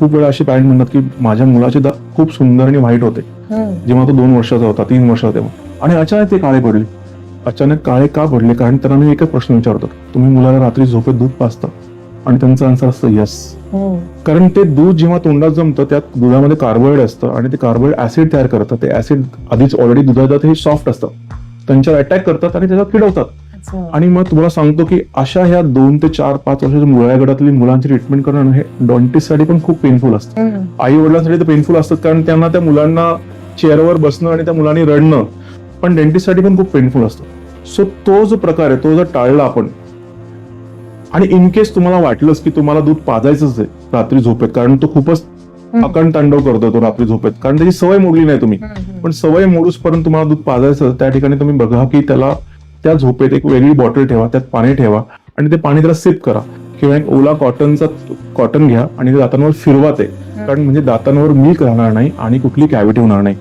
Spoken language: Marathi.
खूप वेळा असे पॅरेंट म्हणतात की माझ्या मुलाचे दात खूप सुंदर आणि व्हाईट होते. जेव्हा तो दोन वर्षाचा होता तीन वर्षाचा तेव्हा. आणि अचानक ते काळे पडले. अचानक काळे का पडले? कारण त्यांना मी एकच प्रश्न विचारतो. तुम्ही मुलाला रात्री झोपेत दूध पाजता? आणि त्यांचं आन्सर असतं यस. कारण ते दूध जेव्हा तोंडात जमतं त्यात दुधामध्ये कार्बोहायड असतं आणि ते कार्बोहायड ऍसिड तयार करतं ते ऍसिड आधीच ऑलरेडी दुधात हे सॉफ्ट असतं. त्यांच्यावर अटॅक करतात आणि त्याच्यात किडवतात. आणि मग तुम्हाला सांगतो की अशा ह्या दोन ते चार पाच वर्षाच्या मुळ्या गटातली मुलांची ट्रीटमेंट करणं हे डॉन्टिस्टसाठी पण खूप पेनफुल असतं. आई वडिलांसाठी तर पेनफुल असतात कारण त्यांना त्या मुलांना चेअरवर बसणं आणि त्या मुलांनी रडणं पण डेंटिस्टसाठी पण खूप पेनफुल असतं सो तो जो प्रकार आहे तो जर टाळला आपण आणि इन केस तुम्हाला वाटलंच की तुम्हाला दूध पाजायचंच आहे रात्री झोपेत कारण तो खूपच. अकंड तांडव करतो तो रात्री झोपेत कारण त्याची सवय मोडली नाही तुम्ही. पण सवय मोडूसपर्यंत तुम्हाला दूध पाजायचं त्या ठिकाणी तुम्ही बघा की त्याला त्या झोपेत एक वेगळी बॉटल ठेवा त्यात पाणी ठेवा आणि ते पाणी त्याला सिप करा. किंवा एक ओला कॉटनचा कॉटन घ्या आणि ते दातांवर फिरवा ते. कारण म्हणजे दातांवर मिल्क राहणार नाही आणि कुठली कॅव्हिटी होणार नाही.